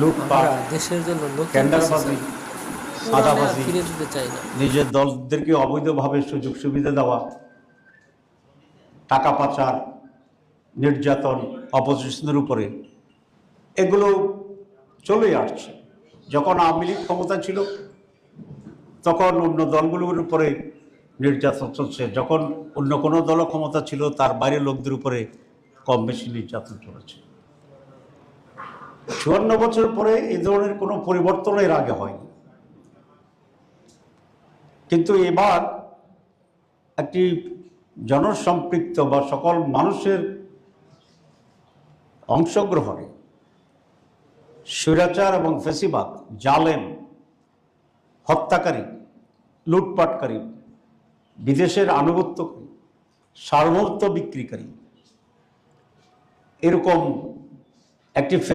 লুটপাট দেশের জন্য টেন্ডারবাজি সাদাবাজি না। নিজের দলদেরকে অবৈধভাবে সুযোগ সুবিধা দেওয়া টাকা পাচার নির্যাতন অপোজিশনের উপরে এগুলো চলে আসছে। যখন আওয়ামী লীগ ক্ষমতা ছিল তখন অন্য দলগুলোর উপরে নির্যাতন চলছে। যখন অন্য কোনো দল ক্ষমতা ছিল তার বাইরের লোকদের উপরে কম বেশি নির্যাতন চলেছে। চুয়ান্ন বছর পরে এই ধরনের কোনো পরিবর্তন এর আগে হয়নি। কিন্তু এবার একটি জনসম্পৃক্ত বা সকল মানুষের অংশগ্রহণে স্বৈরাচার এবং ফেসিবাদ, জালেম, হত্যাকারী, লুটপাটকারী, বিদেশের আনুগত্যকারী সার্বভৌমত্ব বিক্রিকারী, এরকম একটি